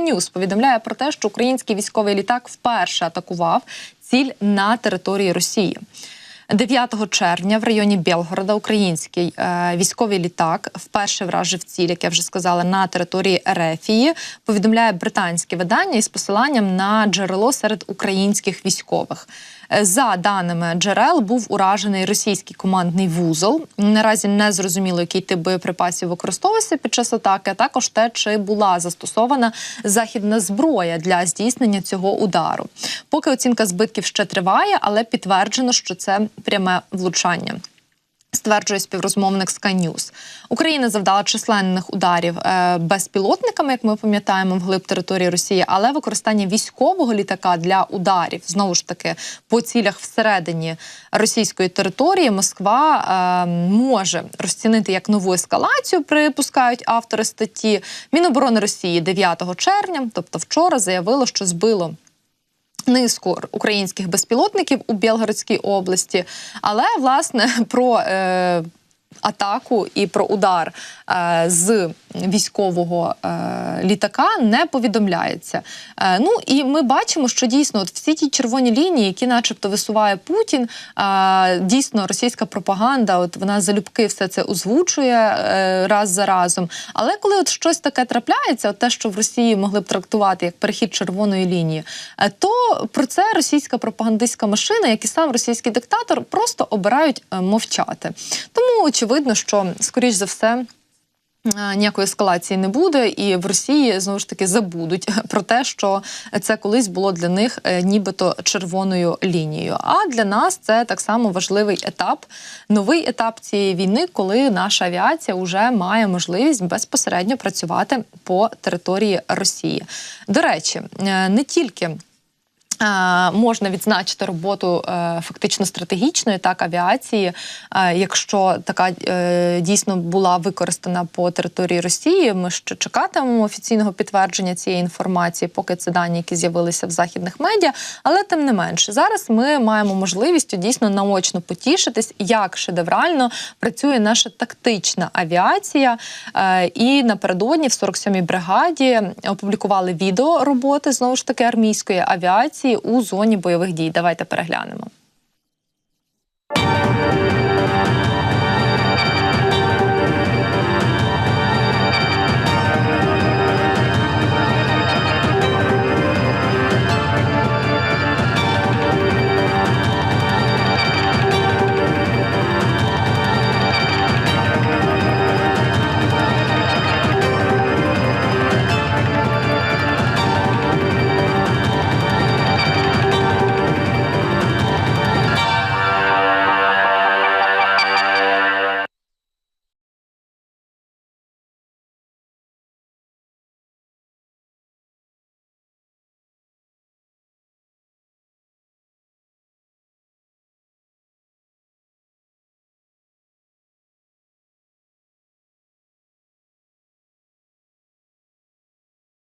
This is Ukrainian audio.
News повідомляє про те, що український військовий літак вперше атакував ціль на території Росії. 9 червня в районі Білгорода український е, військовий літак вперше вражив ціль, як я вже сказала, на території Ерефії. Повідомляє британське видання із посиланням на джерело серед українських військових. Е, За даними джерел, був уражений російський командний вузол. Наразі не зрозуміло, який тип боєприпасів використовувався під час атаки. А також те, чи була застосована західна зброя для здійснення цього удару. Поки оцінка збитків ще триває, але підтверджено, що це пряме влучання. Стверджує співрозмовник Sky News. Україна завдала численних ударів е, безпілотниками, як ми пам'ятаємо, вглиб території Росії, але використання військового літака для ударів знову ж таки по цілях всередині російської території Москва е, може розцінити як нову ескалацію. Припускають автори статті. Міноборони Росії 9 червня, тобто вчора, заявило, що збило низку українських безпілотників у Білгородській області. Але власне про е, атаку і про удар е, з військового е, літака не повідомляється. Е, ну і ми бачимо, що дійсно от всі ті червоні лінії, які, начебто, висуває Путін, е, дійсно російська пропаганда, от вона залюбки все це озвучує е, раз за разом. Але коли от щось таке трапляється, от те, що в Росії могли б трактувати як перехід червоної лінії, е, то про це російська пропагандистська машина, як і сам російський диктатор, просто обирають е, мовчати. Тому очевидно, що скоріш за все. е, Ніякої ескалації не буде, і в Росії знову ж таки забудуть про те, що це колись було для них е, нібито червоною лінією. А для нас це так само важливий етап, новий етап цієї війни, коли наша авіація вже має можливість безпосередньо працювати по території Росії. До речі, е, не тільки. Можна відзначити роботу е, фактично стратегічної так авіації, якщо така е, дійсно була використана по території Росії. Ми ще чекатимемо офіційного підтвердження цієї інформації, поки це дані, які з'явилися в західних медіа. Але тим не менше, зараз ми маємо можливість дійсно наочно потішитись, як шедеврально працює наша тактична авіація. Е, І напередодні в 47-й бригаді опублікували відео роботи знову ж таки армійської авіації у зоні бойових дій. Давайте переглянемо.